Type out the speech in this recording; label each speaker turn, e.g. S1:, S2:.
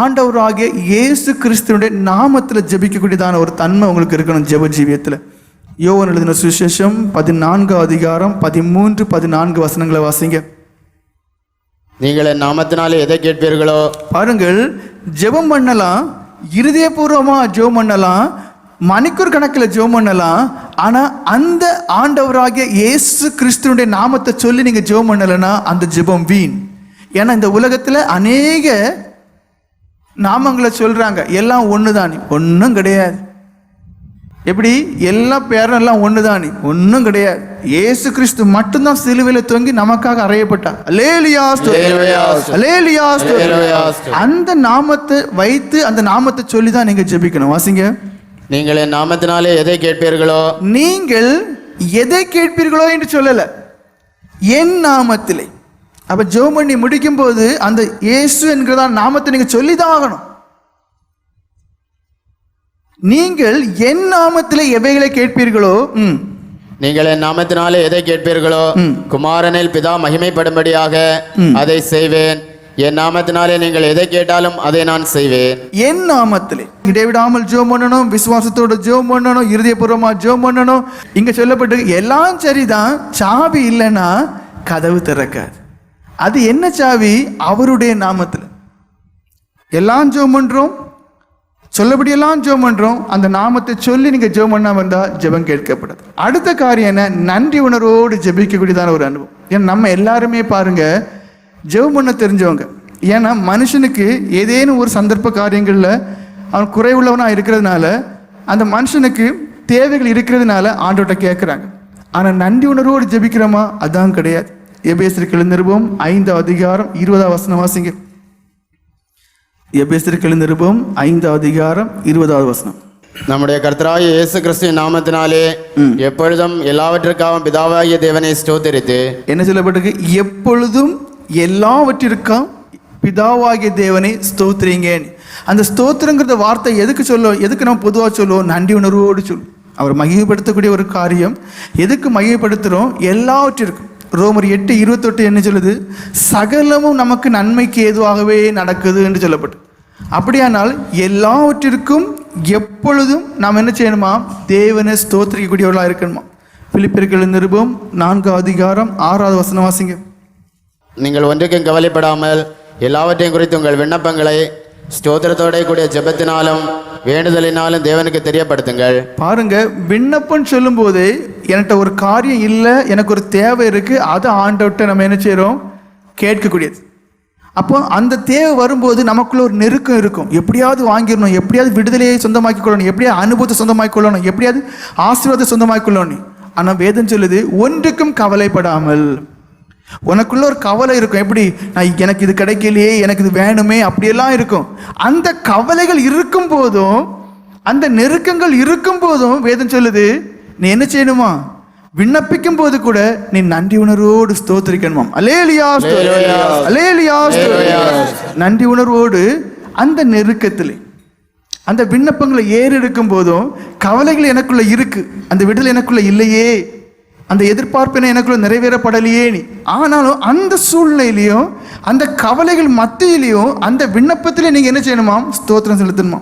S1: ஆண்டவராகிய இயேசு கிறிஸ்துவனுடைய நாமத்தில் ஜெபிக்கக்கூடியதான ஒரு தன்மை உங்களுக்கு இருக்கணும் ஜெப ஜீவியத்தில். யோவன் எழுதின சுவிசேஷம் பதினான்கு அதிகாரம் பதிமூன்று பதினான்கு வசனங்களை வாசிங்க.
S2: நீங்கள் என் நாமத்தினாலே எதை கேட்பீர்களோ?
S1: பாருங்கள் ஜெபம் பண்ணலாம் இருதயபூர்வமா ஜெபம் பண்ணலாம் மணிக்கூர் கணக்கில் ஜெபம் பண்ணலாம் ஆனா அந்த ஆண்டவராகிய இயேசு கிறிஸ்துவனுடைய நாமத்தை சொல்லி நீங்க ஜெபம் பண்ணலைன்னா அந்த ஜெபம் வீண். ஏன்னா இந்த உலகத்துல அநேக நாமங்களை சொல்றாங்க எல்லாம் ஒண்ணுதானே? ஒன்றும் கிடையாது. எப்படி? எல்லா பேரும் எல்லாம் ஒண்ணுதானே? ஒன்றும் கிடையாது. இயேசு கிறிஸ்து மட்டும்தான் சிலுவையில் தொங்கி நமக்காக அறையப்பட்டார் அலேலியா
S2: அல்லேலூயா, ஸ்தோத்திரம்.
S1: அலேலியா ஸ்தோத்திரம்.
S2: அல்லேலூயா, ஸ்தோத்திரம்.
S1: அந்த நாமத்தை வைத்து அந்த நாமத்தை சொல்லி தான் நீங்க ஜெபிக்கணும். வாசிங்க.
S2: நீங்கள் என் நாமத்தினாலே எதை கேட்பீர்களோ?
S1: நீங்கள் எதை கேட்பீர்களோ என்று சொல்லல. என் நாமத்திலே. அப்ப ஜெபம் பண்ணி முடிக்கும் போது அந்த இயேசு என்கிறதா நாமத்தை நீங்க சொல்லிதான் ஆகணும். நீங்கள் என் நாமத்திலே எவைகளை கேட்பீர்களோ? ம்.
S2: நீங்கள் என் நாமத்தினாலே எதை கேட்பீர்களோ? குமாரனில் பிதா மகிமைப்படும்படியாக அதை செய்வேன். என் நாமத்தினாலே நீங்கள் எதை கேட்டாலும் அதை நான் செய்வேன்.
S1: என் நாமத்திலே. இடைவிடாமல் ஜெபம் பண்ணணும் விசுவாசத்தோட ஜெபம் பண்ணணும் இருதயபூர்வமா ஜெபம் பண்ணணும். இங்க சொல்லப்பட்டு எல்லாம் சரிதான் சாவி இல்லைன்னா கதவு திறக்காது. அது என்ன சாவி? அவருடைய நாமத்தில். எல்லாம் ஜோம் பண்ணுறோம் சொல்லபடியெல்லாம் ஜோம் பண்ணுறோம் அந்த நாமத்தை சொல்லி நீங்கள் ஜெபம் பண்ணால் வந்தால் ஜெபம் கேட்கப்படாது. அடுத்த காரியம் என்ன? நன்றி உணர்வோடு ஜெபிக்கக்கூடியதான ஒரு அனுபவம். ஏன்னா நம்ம எல்லாருமே பாருங்கள் ஜெபம் பண்ண தெரிஞ்சவங்க. ஏன்னா மனுஷனுக்கு ஏதேனும் ஒரு சந்தர்ப்ப காரியங்களில் அவன் குறைவுள்ளவனாக இருக்கிறதுனால அந்த மனுஷனுக்கு தேவைகள் இருக்கிறதுனால ஆண்டோட்ட கேட்குறாங்க. ஆனால் நன்றி உணர்வோடு ஜெபிக்கிறோமா? அதான் கிடையாது. எபேசிற்கு நிருபம் ஐந்து அதிகாரம் இருபதாம் வசனம் வாசிங்க. எபேசிற்கு நிருபம் ஐந்து அதிகாரம் இருபதாவது வசனம்.
S2: நம்முடைய கர்த்தராகிய இயேசு கிறிஸ்துவின் நாமத்தினாலே எப்பொழுதும் எல்லாவற்றிற்காகவும் பிதாவாகிய தேவனை ஸ்தோத்தரித்து
S1: என்ன சொல்லப்பட்டிருக்கு? எப்பொழுதும் எல்லாவற்றிற்கும் பிதாவாகிய தேவனை ஸ்தோத்திரிங்கன்னு அந்த ஸ்தோத்திரங்கிறத வார்த்தை எதுக்கு சொல்லுவோம் எதுக்கு நம்ம பொதுவாக சொல்லுவோம்? நன்றி உணர்வோடு சொல்லுவோம் அவர் மகிமைப்படுத்தக்கூடிய ஒரு காரியம். எதுக்கு மகிமைப்படுத்துகிறோம் எல்லாவற்றிற்கும். ரோமர் எட்டு இருபத்தெட்டு என்ன சொல்லுது? சகலமும் நமக்கு நன்மைக்கு ஏதுவாகவே நடக்குது என்று சொல்லப்பட்டு. அப்படியானால் எல்லாவற்றிற்கும் எப்பொழுதும் நாம் என்ன செய்யணுமா? தேவனை ஸ்தோத்திரிக்கக்கூடியவர்களாக இருக்கணுமா? பிலிப்பியர்கள் நிருபம் நான்கு அதிகாரம் ஆறாவது வசனம் வாசிங்க.
S2: நீங்கள் ஒன்றுக்கும் கவலைப்படாமல் எல்லாவற்றையும் குறித்து உங்கள் விண்ணப்பங்களை ஸ்தோத்திரத்தோட கூடிய ஜெபத்தினாலும் வேண்டுதலினாலும் தேவனுக்கு தெரியப்படுத்துங்கள்.
S1: பாருங்க விண்ணப்பம் சொல்லும்போது என்கிட்ட ஒரு காரியம் இல்லை எனக்கு ஒரு தேவை இருக்கு அதை ஆண்டவர்கிட்ட நம்ம என்ன செய்கிறோம் கேட்கக்கூடியது. அப்போ அந்த தேவை வரும்போது நமக்குள்ள ஒரு நெருக்கம் இருக்கும். எப்படியாவது வாங்கிடணும் எப்படியாவது விடுதலையை சொந்தமாக்கி கொள்ளணும் எப்படியாவது அனுபவத்தை சொந்தமாக்கி கொள்ளணும் எப்படியாவது ஆசீர்வாதத்தை சொந்தமாக்கி கொள்ளணும். ஆனால் வேதம் சொல்லுது ஒன்றுக்கும் கவலைப்படாமல். உனக்குள்ள ஒரு கவலை இருக்கும். எப்படி? நான் எனக்கு இது கிடைக்கலையே எனக்கு இது வேணுமே அப்படியெல்லாம் இருக்கும். அந்த கவலைகள் இருக்கும் போதும் அந்த நெருக்கங்கள் இருக்கும் போதும் வேதம் சொல்லுது நீ என்ன செய்யணுமா? விண்ணப்பிக்கும் போது கூட நீ நன்றி உணர்வோடு ஸ்தோத்திரிக்கணுமாம். அலேலியா அலேலியா நன்றி உணர்வோடு அந்த நெருக்கத்திலே அந்த விண்ணப்பங்களை ஏறெடுக்கும் போதும் கவலைகள் எனக்குள்ள இருக்கு. அந்த விடுதலை எனக்குள்ள இல்லையே. அந்த எதிர்பார்ப்பினை எனக்குள்ள நிறைவேறப்படலையே நீ. ஆனாலும் அந்த சூழ்நிலையிலையும் அந்த கவலைகள் மத்தியிலையும் அந்த விண்ணப்பத்திலே நீங்கள் என்ன செய்யணுமா ஸ்தோத்திரம் செலுத்தணுமா